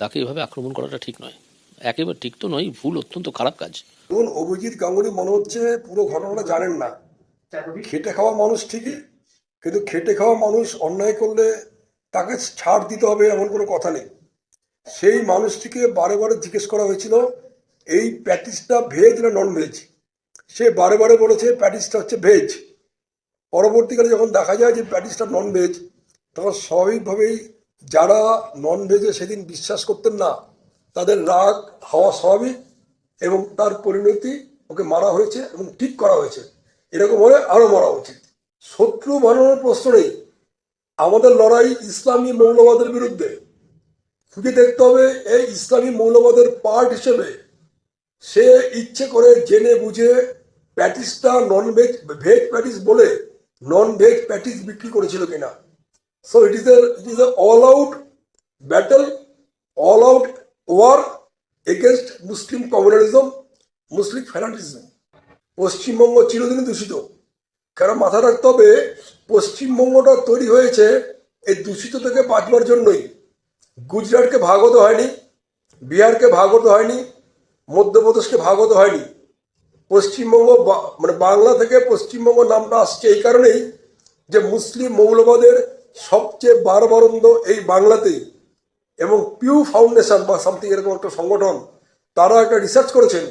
তাকে এভাবে আক্রমণ করাটা ঠিক নয়। একেবারে ঠিক তো নয়, ভুল অত্যন্ত খারাপ কাজ। দেখুন, অভিজিৎ গাঙ্গুলি মনে হচ্ছে পুরো ঘটনাটা জানেন না। খেটে খাওয়া মানুষ ঠিকই, কিন্তু খেটে খাওয়া মানুষ অন্যায় করলে তাকে ছাড় দিতে হবে এমন কোনো কথা নেই। সেই মানুষটিকে বারে বারে জিজ্ঞেস করা হয়েছিল, এই প্যাটিসটা ভেজ না নন ভেজ সে বারে বারে বলেছে, প্যাটিসটা হচ্ছে ভেজ পরবর্তীকালে যখন দেখা যায় যে প্যাটিসটা নন ভেজ তখন স্বাভাবিকভাবেই যারা নন ভেজে সেদিন বিশ্বাস করতেন না, তাদের রাগ, হওয়া স্বাভাবিক এবং তার পরিণতি ওকে মারা হয়েছে এবং ঠিক করা হয়েছে। এরকম হলে আরও মারা উচিত। শত্রু বানানোর প্রশ্ন নেই। আমাদের লড়াই ইসলামী মৌলবাদের বিরুদ্ধে। খুঁজে দেখতে হবে এই ইসলামী মৌলবাদের পার্ট হিসেবে। সে ইচ্ছে করে জেনে বুঝে প্যাটিসটা নন ভেজ ভেজ প্যাটিস বলে নন ভেজ প্যাটিস বিক্রি করেছিল কিনা। So it is it is all out battle all out war against Muslim communalism Muslim fanaticism Paschimbanga চিরদিনই দূষিত। কারণ মাথা রাখতে হবে? পশ্চিমবঙ্গটা তৈরি হয়েছে এই দূষিত থেকে বাঁচবার জন্যই। গুজরাটকে ভাগ হতে হয়নি, বিহারকে ভাগ হতে হয়নি, মধ্যপ্রদেশকে ভাগ হতে হয়নি। পশ্চিমবঙ্গ মানে বাংলা থেকে পশ্চিমবঙ্গ নামটা আসছে এই কারণেই যে মুসলিম মৌলবাদের সবচেয়ে বারবারন্দ এই বাংলাতেই এবং পিউ ফাউন্ডেশন বা সামথিং এরকম একটা সংগঠন, তারা একটা রিসার্চ করেছেন।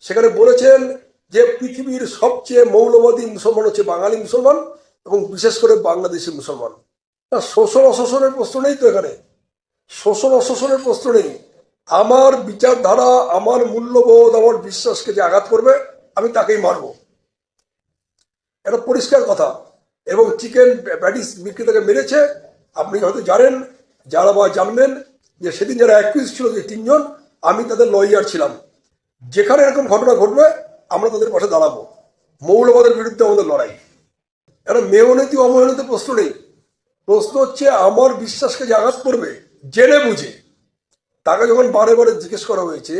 সেখানে বলেছেন যে পৃথিবীর সবচেয়ে মৌলবাদী মুসলমান হচ্ছে বাঙালি মুসলমান এবং বিশেষ করে বাংলাদেশি মুসলমান। শোষণ অশোষণের প্রশ্ন নেই তো এখানে? শোষণ অশোষণের প্রশ্ন নেই। আমার বিচারধারা, আমার মূল্যবোধ, আমার বিশ্বাসকে যে আঘাত করবে, আমি তাকেই মারব। এটা পরিষ্কার কথা। এবং চিকেন প্যাটিস বিক্রেতাকে মেরেছে। আপনি হয়তো জানেন, যারা বা জানবেন যে সেদিন যারা অ্যাকুইজ ছিল যে তিনজন, আমি তাদের লয়ার ছিলাম। যেখানে এরকম ঘটনা ঘটবে, আমরা তাদের পাশে দাঁড়াবো। মৌলবাদের বিরুদ্ধে আমাদের লড়াই। এটা মেয়নীতি অময়নীতি প্রশ্ন নেই। প্রশ্ন হচ্ছে, আমার বিশ্বাসকে যে আঘাত করবে, জেনে বুঝে। তাকে যখন বারে বারে জিজ্ঞেস করা হয়েছে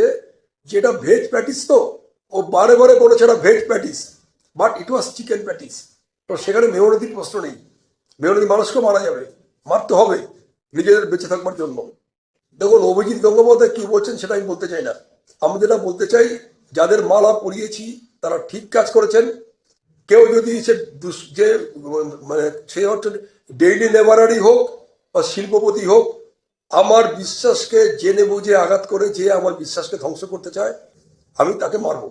যে এটা ভেজ প্যাটিস তো? ও বারে বারে বলেছে এটা veg patties but it was chicken patties তো সেখানে মেয়নীতির প্রশ্ন নেই। মেয়নীতি মানুষকে মারা যাবে, মারতে হবে, নিজেদের বেঁচে থাকবার জন্য। দেখুন, অভিজিৎ গঙ্গোপাধ্যায় কি বলছেন সেটা আমি বলতে চাই না। আমি যেটা বলতে চাই, যাদের মালা পরিয়েছি, তারা ঠিক কাজ করেছেন। কেউ যদি সে যে মানে সে হচ্ছে ডেইলি লেবারারই হোক বা শিল্পপতি হোক, আমার বিশ্বাসকে জেনে বুঝে আঘাত করে যে আমার বিশ্বাসকে ধ্বংস করতে চায়, আমি তাকে মারবো।